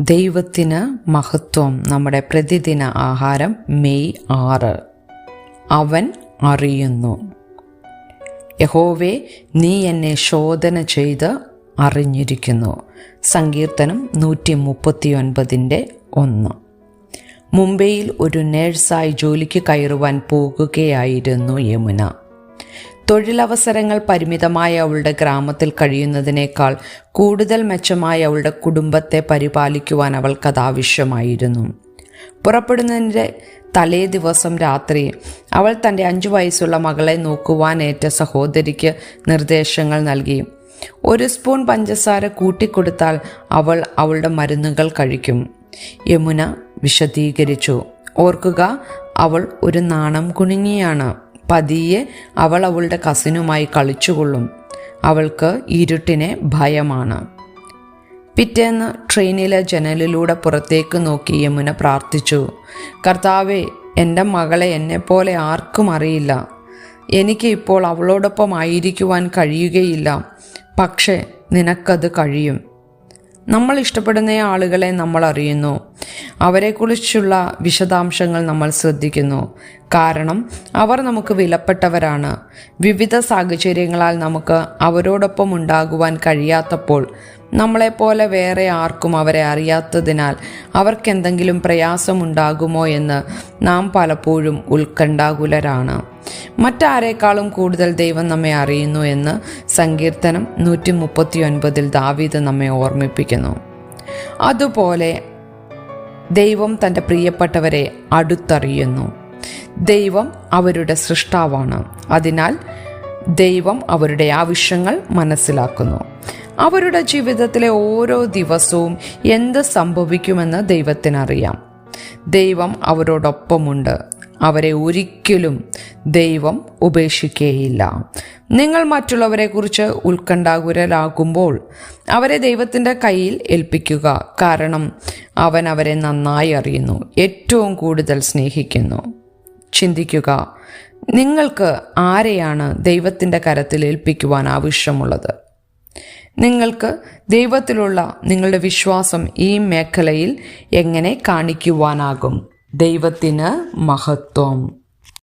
ദൈവത്തിന് മഹത്വം നമ്മുടെ പ്രതിദിന ആഹാരം മെയ് ആറ്. അവൻ അറിയുന്നു. യഹോവേ നീ എന്നെ ശോധന ചെയ്ത് അറിഞ്ഞിരിക്കുന്നു. സങ്കീർത്തനം നൂറ്റി മുപ്പത്തി ഒൻപതിന്റെ ഒന്ന്. മുംബൈയിൽ ഒരു നേഴ്സായി ജോലിക്ക് കയറുവാൻ പോകുകയായിരുന്നു യമുന. തൊഴിലവസരങ്ങൾ പരിമിതമായ അവളുടെ ഗ്രാമത്തിൽ കഴിയുന്നതിനേക്കാൾ കൂടുതൽ മെച്ചമായ അവളുടെ കുടുംബത്തെ പരിപാലിക്കുവാൻ അവൾക്കത് ആവശ്യമായിരുന്നു പുറപ്പെടുന്നതിന്റെ തലേ ദിവസം രാത്രി അവൾ തന്റെ അഞ്ചു വയസ്സുള്ള മകളെ നോക്കുവാനേറ്റ സഹോദരിക്ക് നിർദ്ദേശങ്ങൾ നൽകി. ഒരു സ്പൂൺ പഞ്ചസാര കൂട്ടിക്കൊടുത്താൽ അവൾ അവളുടെ മരുന്നുകൾ കഴിക്കും. യമുന വിശദീകരിച്ചു. ഓർക്കുക അവൾ ഒരു നാണം കുണുങ്ങിയാണ്. പതിയെ അവൾ അവളുടെ കസിനുമായി കളിച്ചുകൊള്ളും. അവൾക്ക് ഇരുട്ടിനെ ഭയമാണ്. പിറ്റേന്ന് ട്രെയിനിലെ ജനലിലൂടെ പുറത്തേക്ക് നോക്കി യമുന പ്രാർത്ഥിച്ചു കർത്താവെ എന്റെ മകളെ എന്നെപ്പോലെ ആർക്കും അറിയില്ല. എനിക്ക് ഇപ്പോൾ അവളോടൊപ്പം ആയിരിക്കുവാൻ കഴിയുകയില്ല. പക്ഷേ നിനക്കത് കഴിയും. നമ്മൾ ഇഷ്ടപ്പെടുന്ന ആളുകളെ നമ്മൾ അറിയുന്നു. അവരെക്കുറിച്ചുള്ള വിശദാംശങ്ങൾ നമ്മൾ ശ്രദ്ധിക്കുന്നു. കാരണം അവർ നമുക്ക് വിലപ്പെട്ടവരാണ്. വിവിധ സാഹചര്യങ്ങളാൽ നമുക്ക് അവരോടൊപ്പം ഉണ്ടാകുവാൻ കഴിയാത്തപ്പോൾ നമ്മളെപ്പോലെ വേറെ ആർക്കും അവരെ അറിയാത്തതിനാൽ അവർക്കെന്തെങ്കിലും പ്രയാസമുണ്ടാകുമോ എന്ന് നാം പലപ്പോഴും ഉത്കണ്ഠാകുലരാണ്. മറ്റാരേക്കാളും കൂടുതൽ ദൈവം നമ്മെ അറിയുന്നു എന്ന് സങ്കീർത്തനം നൂറ്റി മുപ്പത്തി ഒൻപതിൽ ദാവീദ് നമ്മെ ഓർമ്മിപ്പിക്കുന്നു. അതുപോലെ ദൈവം തന്റെ പ്രിയപ്പെട്ടവരെ അടുത്തറിയുന്നു. ദൈവം അവരുടെ സൃഷ്ടാവാണ്. അതിനാൽ ദൈവം അവരുടെ ആവശ്യങ്ങൾ മനസ്സിലാക്കുന്നു. അവരുടെ ജീവിതത്തിലെ ഓരോ ദിവസവും എന്ത് സംഭവിക്കുമെന്ന് ദൈവത്തിനറിയാം. ദൈവം അവരോടൊപ്പമുണ്ട്. അവരെ ഒരിക്കലും ദൈവം ഉപേക്ഷിക്കുകയില്ല നിങ്ങൾ മറ്റുള്ളവരെക്കുറിച്ച് ഉത്കണ്ഠാകുരലാകുമ്പോൾ അവരെ ദൈവത്തിന്റെ കയ്യിൽ ഏൽപ്പിക്കുക. കാരണം അവൻ അവരെ നന്നായി അറിയുന്നു ഏറ്റവും കൂടുതൽ സ്നേഹിക്കുന്നു. ചിന്തിക്കുക നിങ്ങൾക്ക് ആരെയാണ് ദൈവത്തിന്റെ കരത്തിൽ ഏൽപ്പിക്കുവാൻ ആവശ്യമുള്ളത്? നിങ്ങൾക്ക് ദൈവത്തിലുള്ള നിങ്ങളുടെ വിശ്വാസം ഈ മേഖലയിൽ എങ്ങനെ കാണിക്കുവാനാകും? ദൈവത്തിന് മഹത്വം.